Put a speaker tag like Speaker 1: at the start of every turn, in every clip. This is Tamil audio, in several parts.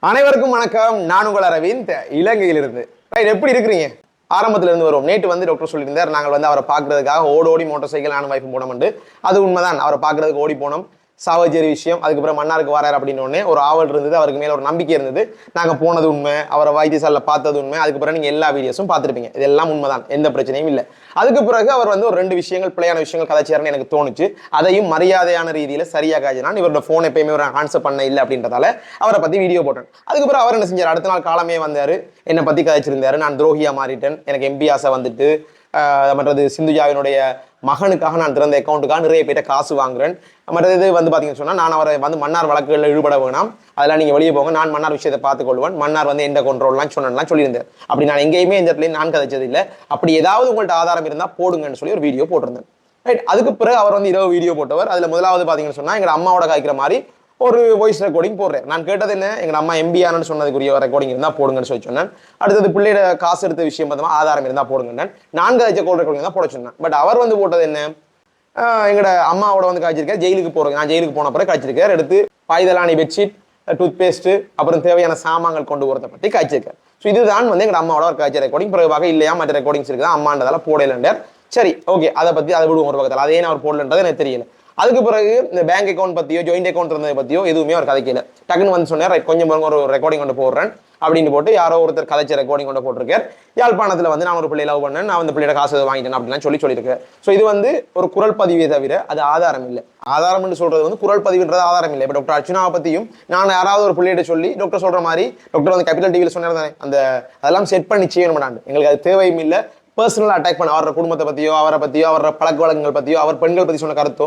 Speaker 1: அனைவருக்கும் வணக்கம். நான் உங்கள் அரவிந்த். இலங்கையிலிருந்து. ரைட் எப்படி இருக்கிறீங்க? ஆரம்பத்துல இருந்து வரும். நேற்று வந்து டாக்டர் சொல்லியிருந்தார் நாங்கள் வந்து அவரை பார்க்கறதுக்காக ஓடி ஓடி மோட்டார் சைக்கிள் நானும் வைஃப் போனோம்ண்டு அது உண்மைதான். அவரை பார்க்கறதுக்கு ஓடி போனோம். சாவச்சேரி விஷயம் அதுக்கப்புறம் மன்னாருக்கு வரார் அப்படின்னு ஒரு ஆவல் இருந்தது அவருக்கு மேலே ஒரு நம்பிக்கை இருந்தது. நாங்கள் போனது உண்மை அவரை வைத்தியசாலையில் பார்த்தது உண்மை அதுக்கப்புறம் நீங்கள் எல்லா வீடியோஸும் பார்த்துருப்பீங்க. இதெல்லாம் உண்மைதான் எந்த பிரச்சனையும் இல்லை. அதுக்கு பிறகு அவர் வந்து ஒரு ரெண்டு விஷயங்கள் பிள்ளையான விஷயங்கள் கதைச்சாருன்னு எனக்கு தோணுச்சு. அதையும் மரியாதையான ரீதியில் சரியாக காய்ச்சினான் இவரோட ஃபோன் எப்பயுமே ஒரு ஆன்சர் பண்ண இல்லை அப்படின்றதால அவரை பற்றி வீடியோ போட்டேன். அதுக்கப்புறம் அவர் என்ன செஞ்சார்? அடுத்த நாள் காலமே வந்தார். என்னை பற்றி கதைச்சிருந்தார். நான் துரோகியா மாறிட்டேன். எனக்கு எம்பி ஆசை வந்துட்டு மற்றது சிந்துஜாவினுடைய மகனுக்காக நான் திறந்த அக்கௌண்ட்டுக்காக நிறைய பேர்ட்ட காசு வாங்குறேன். மற்றது இது வந்து பார்த்தீங்கன்னு சொன்னால் நான் அவரை வந்து மன்னார் வழக்குகளில் ஈடுபட வேணாம். அதெல்லாம் நீங்கள் வெளியே போங்க நான் மன்னார் விஷயத்தை பார்த்துக்கொள்வேன். மன்னார் வந்து எந்த கொண்ட்ரோல்லாம் சொன்னேன்லாம் சொல்லியிருந்தேன். அப்படி நான் எங்கேயுமே இந்த இடத்துலையும் நான் கதைச்சது இல்லை அப்படி ஏதாவது உங்கள்கிட்ட ஆதாரம் இருந்தால் போடுங்கன்னு சொல்லி ஒரு வீடியோ போட்டிருந்தேன். ரைட் அதுக்கு பிறகு அவர் வந்து இரவு வீடியோ போட்டவர். அதில் முதலாவது பார்த்தீங்கன்னு சொன்னால் எங்கள் அம்மாவோட காய்க்கிற மாதிரி ஒரு வாய்ஸ் ரெக்கார்டிங் போடுறேன். நான் கேட்டது என்ன? எங்கள் அம்மா எம்பிஆர்னு சொன்னதுக்குரிய ரெக்கார்டிங் இருந்தால் போடுங்கன்னு சொல்லி சொன்னேன். அடுத்தது பிள்ளையோட காசு எடுத்த விஷயம் பார்த்தோமா ஆதாரம் இருந்தால் போடுங்க நான்கு கதைச்ச கோல் ரெக்கார்டிங் தான் போட சொன்னேன். பட் அவர் வந்து போட்டது என்ன? எங்களோட அம்மாவோட வந்து காய்ச்சிருக்காரு. ஜெயிலுக்கு போகிறோம் நான் ஜெயிலுக்கு போன பிறகு காய்ச்சிருக்காரு. எடுத்து பாய்தலானி பெட்ஷீட் டூத் பேஸ்ட்டு அப்புறம் தேவையான சாமான்கள் கொண்டு போகிறத பற்றி காய்ச்சிருக்காரு. ஸோ இதுதான் வந்து எங்கள் அம்மாவோட ஒரு காய்ச்சல் ரெக்கார்டிங் பிறகு இல்லையா மற்ற ரெக்கார்டிங்ஸ் இருக்குதா? அம்மான்றதால போடலண்டார் சரி ஓகே அதை பற்றி அதை விடுவோம் ஒரு பக்கத்தில். அதே நான் அவர் போடலன்றது எனக்கு தெரியல. அதுக்கு பிறகு இந்த பேங்க் அக்கௌண்ட் பற்றியோ ஜாயிண்ட் அக்கௌண்ட் இருந்ததை பற்றியோ எதுவுமே அவர் கதைக்கல. டக்குன்னு வந்து சொன்னேன் கொஞ்சம் ஒரு ரெக்கார்டிங் கொண்டு போடுறேன் அப்படின்னு போட்டு யாரோ ஒருத்தர் கதைச்ச ரெக்கார்டிங் கொண்டு போட்டிருக்கார். யாழ்ப்பாணத்தில் வந்து நான் ஒரு பிள்ளை லவ் பண்ணேன் நான் அந்த பிள்ளையோட காசு வாங்கிட்டேன் அப்படிலாம் சொல்லி சொல்லியிருக்கேன் ஸோ இது வந்து ஒரு குரல் பதிவே தவிர அது ஆதாரம் இல்லை. ஆதாரம்னு சொல்றது வந்து குரல் பதிவுன்றது ஆதாரம் இல்லை. இப்போ டாக்டர் அர்ச்சனாவை பற்றியும் நான் யாராவது ஒரு பிள்ளைகிட்ட சொல்லி டாக்டர் சொல்ற மாதிரி டாக்டர் வந்து கேபிட்டல் டிவியில் சொன்னேன் அந்த அதெல்லாம் செட் பண்ணி செய்யணும் எங்களுக்கு அது தேவையும் இல்லை. பர்சனல் அட்டாக் பண்ண அவரோட குடும்பத்தை பற்றியோ அவரை பற்றியோ அவரோட பழக்க வழக்கங்கள் பற்றியோ அவர் பெண்கள் பற்றி சொன்ன கருத்தோ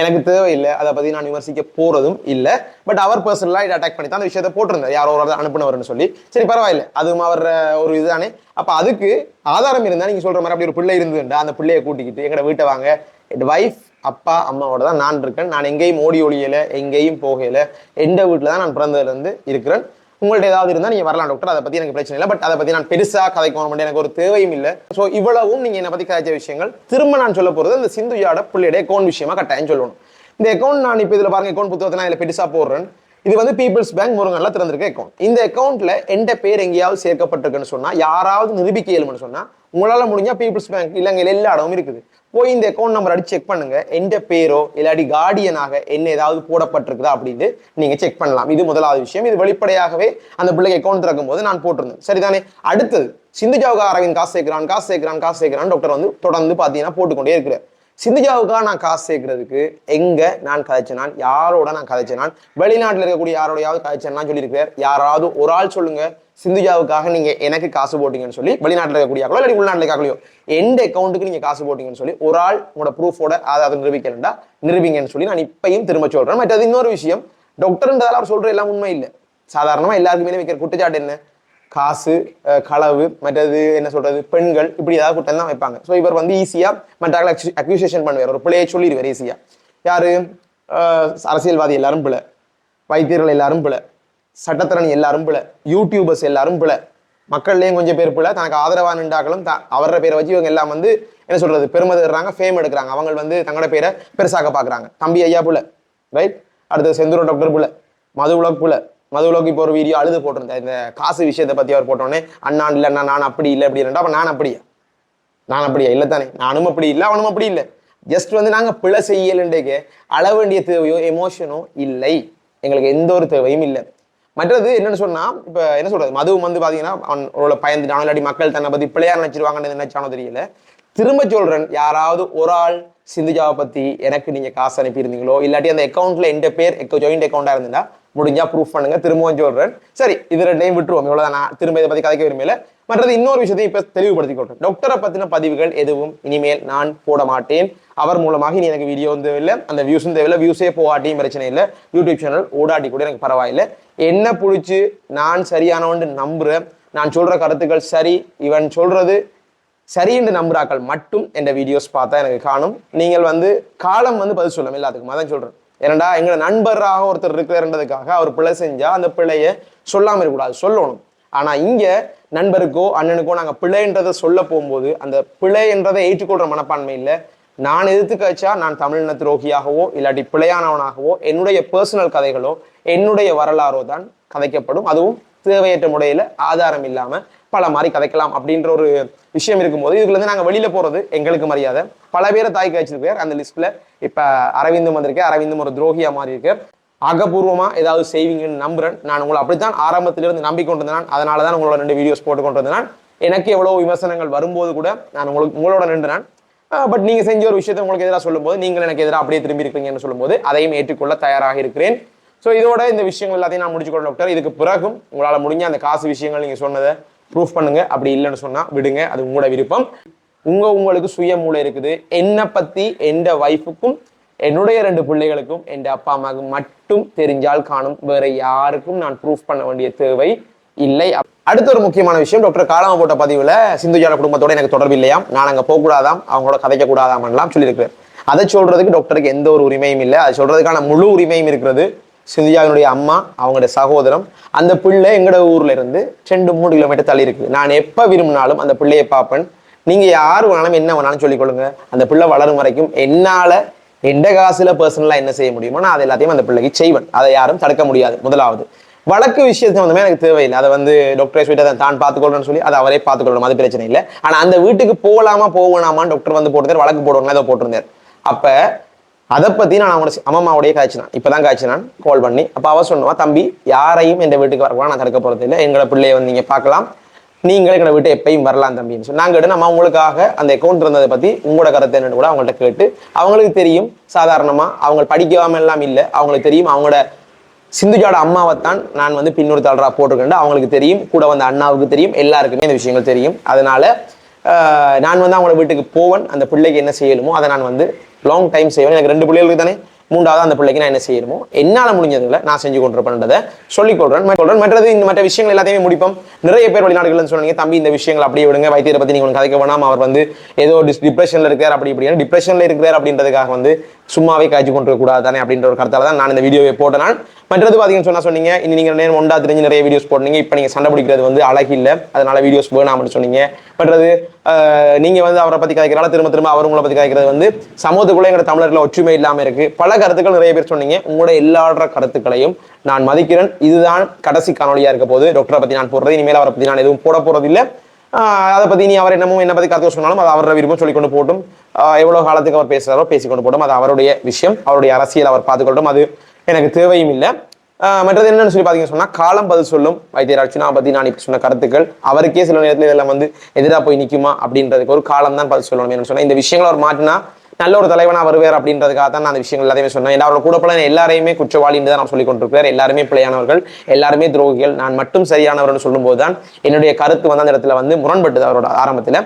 Speaker 1: எனக்கு தேவையில்லை அதை பற்றி நான் விமர்சிக்க போகிறதும் இல்லை. பட் அவர் பர்சனலாக இதை அட்டாக் பண்ணி தான் அந்த விஷயத்தை போட்டிருந்தார் யாரோ ஒரு ஆள் அனுப்புனவர்னு சொல்லி. சரி பரவாயில்ல. அதுவும் அவர் ஒரு இதுதானே. அப்போ அதுக்கு ஆதாரம் இருந்தால் நீங்கள் சொல்கிற மாதிரி அப்படி ஒரு பிள்ளை இருந்துண்டா அந்த பிள்ளையை கூட்டிக்கிட்டு எங்கட வீட்டை வாங்க. என் வைஃப் அப்பா அம்மாவோட தான் நான் இருக்கேன். நான் எங்கேயும் ஓடி ஒழியலை எங்கேயும் போகலை. எந்த வீட்டில் தான் நான் பிறந்ததுலேருந்து இருக்கிறேன். உங்கள்ட்ட ஏதாவது இருந்தால் நீங்கள் வரலாம் டாக்டர் அதை பற்றி எனக்கு பிரச்சனை இல்லை. பட் அதை பற்றி நான் பெருசாக கதைக்க வேண்டிய எனக்கு ஒரு தேவையும் இல்லை. ஸோ இவ்வளவும் நீங்கள் என்னை பற்றி கதைச்ச விஷயங்கள். திரும்ப நான் சொல்ல போகிறது இந்த சிந்துயாட பிள்ளையுடைய அக்கௌண்ட் விஷயமா கட்டாயம் சொல்லணும். இந்த அக்கௌண்ட் நான் இப்போ இதில் பாருங்க அக்கௌண்ட் புத்தகத்தை நான் இதில் பெருசாக போடுறேன். இது வந்து பீப்புள்ஸ் பேங்க் முருங்கல்ல திறந்திருக்க அக்கௌண்ட் இந்த அக்கௌண்ட்ல எந்த பேர் எங்கேயாவது சேர்க்கப்பட்டிருக்குன்னு சொன்னா யாராவது நிரூபிக்க இயலும்னு சொன்னா உங்களால முடிஞ்சா பீப்புள்ஸ் பேங்க் இல்லைங்க எல்லா இடமும் இருக்குது. போய் இந்த அக்கௌண்ட் நம்பர் அடிச்சு செக் பண்ணுங்க. எந்த பேரோ இல்லாட்டி கார்டியனாக என்ன ஏதாவது போடப்பட்டிருக்குதா அப்படின்னு நீங்க செக் பண்ணலாம். இது முதலாவது விஷயம். இது வெளிப்படையாகவே அந்த பிள்ளைக்கு அக்கௌண்ட் திறக்கும் போது நான் போட்டிருந்தேன். சரிதானே? அடுத்தது சிந்துஜாவுக்கு அரவிந்த் காசு சேர்க்கிறான் காசு சேர்க்கிறான் காசு சேர்க்கிறான் டாக்டர் வந்து தொடர்ந்து பார்த்தீங்கன்னா போட்டுக்கொண்டே இருக்கிறார். சிந்துஜாவுக்காக நான் காசு சேர்க்கறதுக்கு எங்கே நான் கதைச்சேனான் யாரோட நான் கதைச்சேனான் வெளிநாட்டில் இருக்கக்கூடிய யாரோடையாவது கதைச்சேன்னா சொல்லியிருக்கிறார். யாராவது ஒரு ஆள் சொல்லுங்கள் சிந்துஜாவுக்காக நீங்கள் எனக்கு காசு போட்டிங்கன்னு சொல்லி வெளிநாட்டில் இருக்கக்கூடிய இல்லை உள்நாட்டில் இருக்காக்களையோ எந்த அக்கௌண்ட்டுக்கு நீங்கள் காசு போட்டிங்கன்னு சொல்லி ஒரு ஆள் உங்களோட ப்ரூஃபோட அதை அதை நிரூபிக்கலண்டா நிரூபிங்கன்னு சொல்லி நான் இப்பையும் திரும்ப சொல்கிறேன் மற்றது இன்னொரு விஷயம் டாக்டர்ன்றதால அவர் சொல்கிற எல்லாம் உண்மை இல்லை. சாதாரணமாக எல்லாருக்குமே வைக்கிற குற்றச்சாட்டு என்ன? காசு களவு மற்றது என்ன சொல்றது பெண்கள் இப்படி ஏதாவது கூட்டம் தான் வைப்பாங்க. ஸோ இவர் வந்து ஈஸியா மற்ற அக்யூசியேஷன் பண்ணுவார். ஒரு பிள்ளையை சொல்லிடுவார் ஈஸியா யாரு? அரசியல்வாதி எல்லாரும் பிள்ளை வைத்தியர்கள் எல்லாரும் பிள்ளை சட்டத்திறனி எல்லாரும் பிள்ளை யூடியூபர்ஸ் எல்லாரும் பிள்ளை மக்கள்லேயும் கொஞ்சம் பேர் பிள்ளை தனக்கு ஆதரவாக நின்றாக்களும் த அவர பேரை வச்சு இவங்க எல்லாம் வந்து என்ன சொல்றது பெருமை தர்றாங்க ஃபேம் எடுக்கிறாங்க. அவங்க வந்து தங்களோட பேரை பெருசாக பார்க்குறாங்க. தம்பி ஐயா புள்ள ரைட் அடுத்து செந்தூர டாக்டர் புள்ள மது உலக புள்ள மது இப்போ ஒரு வீடியோ அழுது போட்டிருந்தேன். இந்த காசு விஷயத்தை பற்றி அவர் போட்டோன்னே அண்ணா இல்லை அண்ணா நான் அப்படி இல்லை அப்படி இல்லைண்டா அப்போ நான் அப்படியா? நான் அப்படியா? இல்லை தானே. நானும் அப்படி இல்லை அவனும் அப்படி இல்லை. ஜஸ்ட் வந்து நாங்கள் பிழை செய்யலன்றக்கு அள வேண்டிய தேவையோ எமோஷனோ இல்லை. எங்களுக்கு எந்த ஒரு தேவையும் இல்லை. மற்றது என்னென்னு சொன்னால் இப்போ என்ன சொல்கிறது மது வந்து பார்த்தீங்கன்னா அவன் ஒரு பயந்துட்டானோ இல்லாட்டி மக்கள் தன்னை பற்றி பிள்ளையார் நினைச்சிருவாங்கன்னு நினைச்சானோ தெரியல. திரும்ப சொல்கிறேன் யாராவது ஒரு ஆள் சிந்துஜாவை பற்றி எனக்கு நீங்கள் காசு அனுப்பியிருந்தீங்களோ இல்லாட்டி அந்த அக்கௌண்ட்டில் எந்த பேர் ஜாயிண்ட் அக்கௌண்ட்டாக இருந்தால் முடிஞ்சா ப்ரூஃப் பண்ணுங்க. திரும்பவும் சொல்றேன். சரி இது ரெண்டையும் விட்டுருவோம். இவ்வளவுதான். நான் திரும்ப இதை பத்தி கதைக்க விரும்பல. மற்றது இன்னொரு விஷயத்தையும் இப்ப தெளிவுபடுத்திக் கொள்றேன். டாக்டரை பத்தின பதிவுகள் எதுவும் இனிமேல் நான் போட மாட்டேன். அவர் மூலமாக இனி எனக்கு வீடியோ வந்து இல்லை. அந்த வியூஸும் தேவையில்லை. வியூஸே போகாட்டியும் பிரச்சனை இல்லை. யூடியூப் சேனல் ஓடாட்டி கூட எனக்கு பரவாயில்லை. என்ன பிடிச்சி நான் சரியானவன் நம்புறேன். நான் சொல்ற கருத்துக்கள் சரி. இவன் சொல்றது சரி என்று நம்புறாக்கள் மட்டும் என் வீடியோஸ் பார்த்தா எனக்கு காணும். நீங்கள் வந்து காலம் வந்து பதில் சொல்லணும். எல்லாத்துக்கும். அதான் சொல்றேன். ஏனண்டா எங்களை நண்பராக ஒருத்தர் இருக்கிறன்றதுக்காக அவர் பிழை செஞ்சால் அந்த பிழையை சொல்லாமல் இருக்கக்கூடாது சொல்லணும். ஆனால் இங்கே நண்பருக்கோ அண்ணனுக்கோ நாங்கள் பிழைன்றதை சொல்ல போகும்போது அந்த பிழை என்றதை ஏற்றுக்கொள்கிற மனப்பான்மை இல்லை. நான் எதிர்த்து கழிச்சா நான் தமிழின துரோகியாகவோ இல்லாட்டி பிழையானவனாகவோ என்னுடைய பர்சனல் கதைகளோ என்னுடைய வரலாறோ தான் கதைக்கப்படும். அதுவும் தேவையற்ற முறையில் ஆதாரம் இல்லாமல் பல மாதிரி கதைக்கலாம் அப்படின்ற ஒரு விஷயம் இருக்கும்போது இதுல இருந்து வெளியில் போகிறது எங்களுக்கு மரியாதை. பல பேரை தாய் காய்ச்சிருக்கார் அந்த லிஸ்ட்ல. இப்போ அரவிந்தும் வந்திருக்கேன் அரவிந்தும் ஒரு துரோகியா மாறி இருக்கு ஆகபூர்வமா ஏதாவது செய்வீங்கன்னு நம்புறேன். நான் உங்களை அப்படித்தான் ஆரம்பத்திலிருந்து நம்பிக்கொண்டிருந்தேன். அதனால தான் உங்களோட ரெண்டு வீடியோஸ் போட்டு கொண்டிருந்தேன். எனக்கு எவ்வளோ விமர்சனங்கள் வரும்போது கூட நான் உங்களுக்கு உங்களோட நின்றுனான் பட் நீங்க செஞ்ச ஒரு விஷயத்தை உங்களுக்கு எதிராக சொல்லும்போது நீங்கள் எனக்கு எதிராக அப்படியே திரும்பி இருக்கீங்கன்னு சொல்லும்போது அதையும் ஏற்றுக்கொள்ள தயாராக இருக்கிறேன். ஸோ இதோட இந்த விஷயங்கள் எல்லாத்தையும் நான் முடிச்சுக்கொள்ள டாக்டர் இதுக்கு பிறகும் உங்களால் முடிஞ்ச அந்த காசு விஷயங்கள் நீங்கள் சொன்னதை ப்ரூஃப் பண்ணுங்க. அப்படி இல்லைன்னு சொன்னா விடுங்க. அது உங்களோட விருப்பம். உங்க உங்களுக்கு சுய மூளை இருக்குது. என்னை பத்தி எந்த ஒய்ஃபுக்கும் என்னுடைய ரெண்டு பிள்ளைகளுக்கும் என் அப்பா அம்மாவுக்கு மட்டும் தெரிஞ்சால் காணும். வேற யாருக்கும் நான் ப்ரூஃப் பண்ண வேண்டிய தேவை இல்லை. அடுத்த ஒரு முக்கியமான விஷயம் டாக்டர் காலாம போட்ட பதிவுல சிந்துஜால குடும்பத்தோட எனக்கு தொடர்பு இல்லையாம் நான் அங்க போகக்கூடாதாம் அவங்களோட கதைக்க கூடாதாம் எல்லாம் சொல்லியிருக்கிறேன் அதை சொல்றதுக்கு டாக்டருக்கு எந்த ஒரு உரிமையும் இல்லை. அதை சொல்றதுக்கான முழு உரிமையும் இருக்கிறது. சிந்தியாவினுடைய அம்மா அவங்களுடைய சகோதரம் அந்த பிள்ளை எங்களோட ஊர்ல இருந்து ரெண்டு மூணு கிலோமீட்டர் தள்ளி இருக்குது நான் எப்போ விரும்பினாலும் அந்த பிள்ளையை பார்ப்பேன். நீங்கள் யார் வேணாலும் என்ன வேணாலும் சொல்லிக்கொள்ளுங்க அந்த பிள்ளை வளரும் வரைக்கும் என்னால் எந்த காசுல பர்சனலாக என்ன செய்ய முடியுமோ நான் அது எல்லாத்தையும் அந்த பிள்ளைக்கு செய்வேன். அதை யாரும் தடுக்க முடியாது. முதலாவது வழக்கு விஷயத்தை வந்து எனக்கு தேவையில்லை. அதை வந்து டாக்டர் சொல்லிட்டு அதை தான் பார்த்துக்கொள்ளணும்னு சொல்லி அதை அவரே பார்த்துக்கொள்ளணும். அது பிரச்சனை இல்லை. ஆனால் அந்த வீட்டுக்கு போகலாமா போகணாமான்னு டாக்டர் வந்து போட்டிருந்தார் வழக்கு போடுவாங்க அதை போட்டிருந்தார். அப்போ அதை பற்றி நான் அவங்களோட அம்மாவுடைய காய்ச்சினான். இப்பதான் காய்ச்சினான். கால் பண்ணி. அப்போ அவள் சொன்னுவா தம்பி யாரையும் எங்கள் வீட்டுக்கு வரக்கூடாது நான் தடுக்க போகிறது இல்லை. எங்களோட பிள்ளைய வந்து நீங்கள் பார்க்கலாம். நீங்களே எங்களை வீட்டை எப்பயும் வரலாம் தம்பின்னு சொல்லி நாங்கள் நம்ம அவங்களுக்காக அந்த அக்கௌண்ட் இருந்ததை பற்றி உங்களோட கருத்து என்னன்னு கூட அவங்கள்ட்ட கேட்டு அவங்களுக்கு தெரியும். சாதாரணமாக அவங்க படிக்காம எல்லாம் இல்லை. அவங்களுக்கு தெரியும். அவங்களோட சிந்துஜாட அம்மாவைத்தான் நான் வந்து பின்னொரு தாளராக போட்டிருக்கேன் அவங்களுக்கு தெரியும். கூட வந்த அண்ணாவுக்கு தெரியும். எல்லாருக்குமே இந்த விஷயங்கள் தெரியும். அதனால நான் வந்து அவங்களோட வீட்டுக்கு போவேன். அந்த பிள்ளைக்கு என்ன செய்யணுமோ அதை நான் வந்து லாங் டைம் செய்வேன். எனக்கு ரெண்டு பிள்ளைகளுக்கு தானே மூன்றாவது அந்த பிள்ளைக்கு நான் என்ன செய்யணுமோ என்னால் முடிஞ்சதுல நான் செஞ்சு கொண்டிருப்பேன்றதை சொல்லிக்கொள்கிறேன் சொல்கிறேன் மற்றது இந்த மற்ற விஷயங்கள் எல்லாத்தையுமே முடிப்போம். நிறைய பேர் வெளிநாடுகள்னு சொன்னீங்க தம்பி இந்த விஷயங்கள் அப்படியே விடுங்க. வைத்தியரை பற்றி நீங்கள் ஒன்று கதைக்க வேணாம். அவர் வந்து ஏதோ டிப்ரெஷன்ல இருக்கார் அப்படி இப்படி டிப்ரெஷனில் இருக்கிறார் அப்படின்றதுக்காக வந்து சும்மாவே காய்ச்சி கொண்டு கூடாது தானே அப்படின்ற ஒரு கருத்தால தான் நான் இந்த வீடியோவை போட்டேன். நான் மற்றது பார்த்தீங்கன்னு சொன்னா சொன்னீங்க இனி நீங்க நேரம் ஒண்டா தெரிஞ்சு நிறைய வீடியோஸ் போட்டீங்க இப்போ நீங்க சண்டை பிடிக்கிறது வந்து அழகு இல்லை. அதனால வீடியோஸ் வேணாம்னு சொன்னீங்க. மற்றது நீங்கள் நீங்க வந்து அவரை பத்தி கதைக்கிறால திரும்ப திரும்ப அவர் உங்களை பத்தி கதைக்கிறது வந்து சமூகத்துக்குள்ள எங்க தமிழர்களில் ஒற்றுமை இல்லாம இருக்கு. பல கருத்துக்கள் நிறைய பேர் சொன்னீங்க. உங்களோட எல்லா கருத்துக்களையும் நான் மதிக்கிறேன். இதுதான் கடைசி காணொலியா இருக்க போது. டாக்டரை பத்தி நான் போடுறது. இனிமேல் அவரை பத்தி நான் எதுவும் போட போறது இல்லை அதை பத்தி நீ அவர் என்னமோ என்ன பத்தி கருத்து சொன்னாலும் அது அவரோட விருப்பம் சொல்லிக்கொண்டு போட்டும் எவ்வளோ காலத்துக்கு அவர் பேசுகிறாரோ பேசிக்கொண்டு போடும் அது அவருடைய விஷயம் அவருடைய அரசியல் அவர் பார்த்துக்கொள்ளும் அது எனக்கு தேவையும் இல்லை. மற்றது என்னன்னு சொல்லி பார்த்தீங்கன்னு சொன்னால் காலம் பதில் சொல்லும் வைத்தியர் அர்ச்சனா பற்றி நான் இப்ப சொன்ன கருத்துக்கள் அவருக்கே சில நேரத்தில் இதெல்லாம் வந்து எதிராக போய் நிற்குமா அப்படின்றதுக்கு ஒரு காலம் தான் பதில் சொல்லணும் என்ன சொன்னால் இந்த விஷயங்களை அவர் மாட்டினா நல்ல ஒரு தலைவனாக வருவார் அப்படின்றதுக்காக தான் நான் அந்த விஷயங்கள் எல்லாத்தையுமே சொன்னேன். ஏன்னா அவரோட கூட பிள்ளை எல்லாரையுமே குற்றவாளின்னு தான் நான் சொல்லி கொண்டிருக்கிறார். எல்லாருமே பிள்ளையானவர்கள் எல்லாருமே துரோகிகள். நான் மட்டும் சரியானவர்னு சொல்லும்போது தான் என்னுடைய கருத்து வந்து அந்த இடத்துல வந்து முரண்பட்டது அவரோட ஆரம்பத்தில்.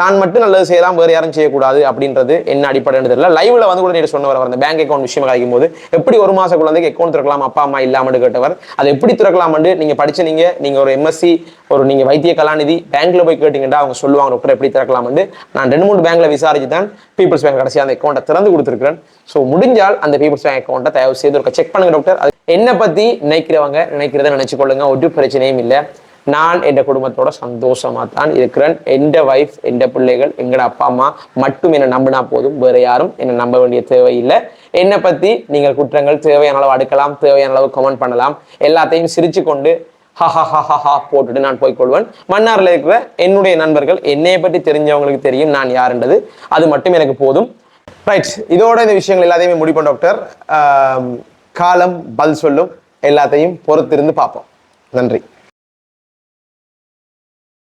Speaker 1: தான் மட்டும் நல்லது செய்யலாம் வேறு யாரும் செய்யக்கூடாது அப்படின்றது என்ன அடிப்படைன்னு தெரியல. லைவ்ல வந்து கூட நேற்று சொன்னவர் அந்த பேங்க் அக்கௌண்ட் விஷயம் கிடைக்கும் போது எப்படி ஒரு மாச குழந்தைக்கு அக்கௌண்ட் திறக்கலாம் அப்பா அம்மா இல்லாமல் கேட்டவர் அதை எப்படி திறக்கலாம்னு நீங்க படிச்ச நீங்க நீங்க ஒரு எம்எஸ்சி ஒரு நீங்க வைத்திய கலாநிதி பேங்க்ல போய் கேட்டீங்கன்னா அவங்க சொல்லுவாங்க டாக்டர் எப்படி திறக்கலாம்னு நான் ரெண்டு மூணு பேங்க்ல விசாரிச்சு தான் பீப்புள்ஸ் பேங்க் கடைசியாக அந்த அக்கௌண்ட்டை திறந்து கொடுத்துருக்கிறேன். ஸோ முடிஞ்சால் அந்த பீப்புள்ஸ் பேங்க் அக்கௌண்ட்டை தயவு செய்து ஒரு செக் பண்ணுங்க டாக்டர் அது என்னை பத்தி நினைக்கிறவங்க நினைக்கிறத நினைச்சு கொள்ளுங்க ஒரு பிரச்சனையும் இல்லை. நான் என் குடும்பத்தோட சந்தோஷமா தான் இருக்கிறேன் எந்த ஒய்ஃப் எந்த பிள்ளைகள் எங்கட அப்பா அம்மா மட்டும் என்னை நம்பினா போதும் வேற யாரும் என்னை நம்ப வேண்டிய தேவையில்லை என்னை பத்தி நீங்கள் குற்றங்கள் தேவையான அளவு அடுக்கலாம் தேவையான அளவு கமெண்ட் பண்ணலாம் எல்லாத்தையும் சிரிச்சு கொண்டு ஹஹஹஹஹா போட்டுட்டு நான் போய்க்கொள்வேன் மன்னாரில் இருக்கிற என்னுடைய நண்பர்கள் என்னை பற்றி தெரிஞ்சவங்களுக்கு தெரியும் நான் யாருன்றது அது மட்டும் எனக்கு போதும் ரைட் இதோட இந்த விஷயங்கள் எல்லாத்தையுமே முடிப்போம் டாக்டர் காலம் பதில் சொல்லும் எல்லாத்தையும் பொறுத்திருந்து பார்ப்போம் நன்றி